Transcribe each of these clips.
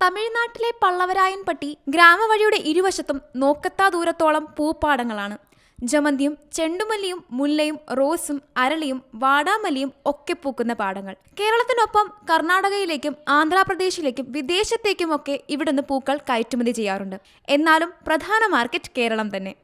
തമിഴ്നാട്ടിലെ പള്ളവരായൻപട്ടി ഗ്രാമവഴിയുടെ ഇരുവശത്തും നോക്കത്താ ദൂരത്തോളം പൂപ്പാടങ്ങളാണ്. ജമന്തിയും ചെണ്ടുമല്ലിയും മുല്ലയും റോസും അരളിയും വാടാമല്ലിയും ഒക്കെ പൂക്കുന്ന പാടങ്ങൾ. കേരളത്തിനൊപ്പം കർണാടകയിലേക്കും ആന്ധ്രാപ്രദേശിലേക്കും വിദേശത്തേക്കുമൊക്കെ ഇവിടുന്ന് പൂക്കൾ കയറ്റുമതി ചെയ്യാറുണ്ട്. എന്നാലും പ്രധാന മാർക്കറ്റ് കേരളം തന്നെ.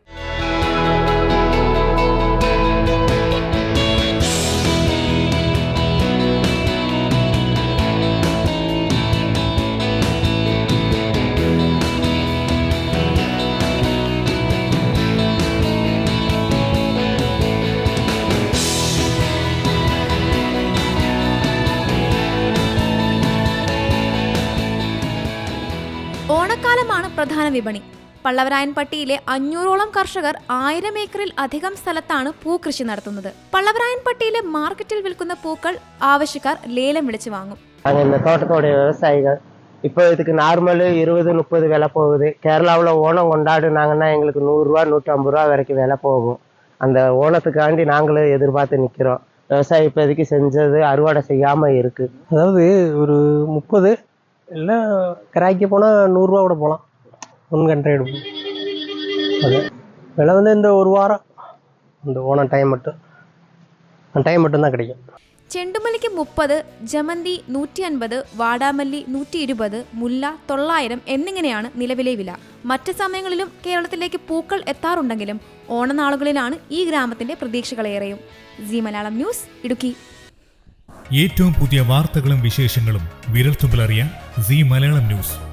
പ്രധാന വിപണി പള്ളവരായൻപട്ടിയിലെ അഞ്ഞൂറോളം കർഷകർ ആയിരം ഏക്കറിൽ അധികം സ്ഥലത്താണ് പൂക്കൃഷി നടത്തുന്നത് പള്ളവരായൻപട്ടിയിലെ മാർക്കറ്റിൽ വിൽക്കുന്ന പൂക്കൾ ആവശ്യക്കാർ ലേലം വിളിച്ചു വാങ്ങും நாங்கள் இந்த தோட்டத்தோடைய விவசாயிகள் இப்போ இதுக்கு நார்மல் இருபது முப்பது விலை போகுது கேரளாவில் ஓணம் கொண்டாடுனாங்கன்னா எங்களுக்கு நூறுரூவா நூற்றம்பது ரூபா வரைக்கும் விலை போகும் அந்த ஓணத்துக்காண்டி நாங்களும் எதிர்பார்த்து நிற்கிறோம் விவசாயி இப்போதைக்கு செஞ்சது அறுவடை செய்யாமல் இருக்குது அதாவது ஒரு முப்பது இல்லை கிராய்க்கு போனால் நூறுரூவா கூட போகலாம் ஒன் ஹண்ட்ரட் அது விலை வந்து இந்த ஒரு வாரம் இந்த ஓணம் டைம் மட்டும் அந்த டைம் மட்டும்தான் கிடைக்கும் ചെണ്ടുമല്ലിക്ക് മുപ്പത് ജമന്തി നൂറ്റി അൻപത് വാടാമല്ലി നൂറ്റി ഇരുപത് മുല്ല തൊള്ളായിരം എന്നിങ്ങനെയാണ് നിലവിലെ വില മറ്റ് സമയങ്ങളിലും കേരളത്തിലേക്ക് പൂക്കൾ എത്താറുണ്ടെങ്കിലും ഓണനാളുകളിലാണ് ഈ ഗ്രാമത്തിന്റെ പ്രതീക്ഷകളേറെയും സി മലയാളം ന്യൂസ് ഇടുക്കി ഏറ്റവും പുതിയ വാർത്തകളും വിശേഷങ്ങളും വിരൽത്തുമ്പിലറിയാൻ സി മലയാളം ന്യൂസ്